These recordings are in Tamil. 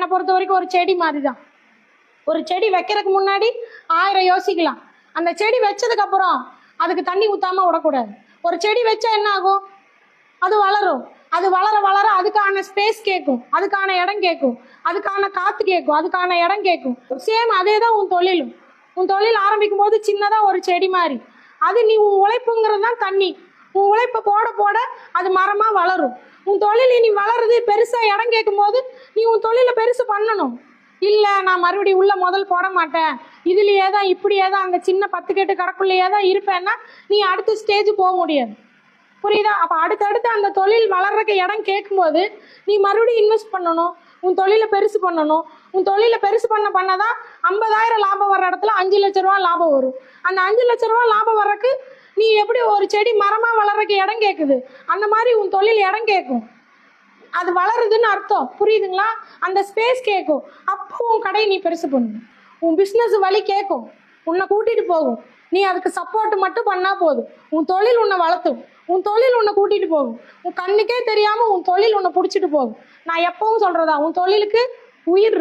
என்னை பொறுத்த வரைக்கும் ஒரு செடி மாதிரி தான் ஒரு செடி வைக்கிறதுக்கு முன்னாடி ஆயிரம் யோசிக்கலாம். அந்த செடி வச்சதுக்கு அப்புறம் அதுக்கு தண்ணி ஊத்தாம விடக்கூடாது. ஒரு செடி வச்சா என்ன ஆகும்? அது வளரும். அது வளர வளர அதுக்கான ஸ்பேஸ் கேட்கும். அதுக்கான இடம் கேட்கும். அதுக்கான காத்து கேட்கும். அதுக்கான இடம் கேட்கும். சேம் அதே தான் உன் தொழிலும். உன் தொழில் ஆரம்பிக்கும் போது சின்னதாக ஒரு செடி மாதிரி. அது நீ உன் உழைப்புங்கிறது தான் தண்ணி. உன் உழைப்பை போட போட அது மரமாக வளரும். உன் தொழில் நீ வளருது பெருசாக இடம் கேட்கும் போது நீ உன் தொழிலை பெருசு பண்ணணும். இல்லை நான் மறுபடியும் உள்ள முதல் போட மாட்டேன். இதுலயே தான் இப்படியே தான் அந்த சின்ன பத்து கெட்டு கடைக்குள்ளேயே தான் இருப்பேன்னா நீ அடுத்த ஸ்டேஜ் போக முடியாது. புரியுதா? அப்போ அடுத்தடுத்து அந்த தொழில் வளர்றதுக்கு இடம் கேட்கும்போது நீ மறுபடியும் இன்வெஸ்ட் பண்ணணும். உன் தொழிலை பெருசு பண்ணணும். உன் தொழிலை பெருசு பண்ண பண்ணதான் ஐம்பதாயிரம் லாபம் வர்ற இடத்துல அஞ்சு லட்ச ரூபா லாபம் வரும். அந்த அஞ்சு லட்ச ரூபா லாபம் வர்றக்கு நீ எப்படி ஒரு செடி மரமாக வளர்றக்கு இடம் கேட்குது? அந்த மாதிரி உன் தொழில் இடம் கேட்கும். அது வளருதுன்னு அர்த்தம். புரியுதுங்களா? அந்த ஸ்பேஸ் கேட்கும் அப்போ உன் கடையை நீ பெருசு பண்ணு. உன் பிஸ்னஸ் வழி கேட்கும் உன்னை கூட்டிட்டு போகும். நீ அதுக்கு சப்போர்ட் மட்டும் பண்ணா போதும். உன் தொழில் உன்னை வளர்த்தும். உன் தொழில் உன்னை கூட்டிட்டு போகும். உன் கண்ணுக்கே தெரியாம உன் தொழில் உன்னை பிடிச்சிட்டு போகும். நான் எப்பவும் சொல்றதா உன் தொழிலுக்கு உயிர்.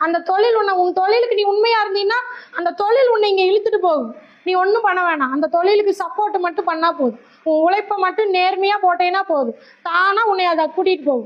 அந்த தொழில் உன்னை உன் தொழிலுக்கு நீ உண்மையா இருந்தீங்கன்னா அந்த தொழில் உன்னை இங்க இழுத்துட்டு போகும். நீ ஒன்றும் பண்ண வேணாம். அந்த தொழிலுக்கு சப்போர்ட் மட்டும் பண்ணால் போதும். உன் உழைப்பை மட்டும் நேர்மையாக போட்டேன்னா போதும். தானாக உன்னை அதை கூட்டிகிட்டு போகும்.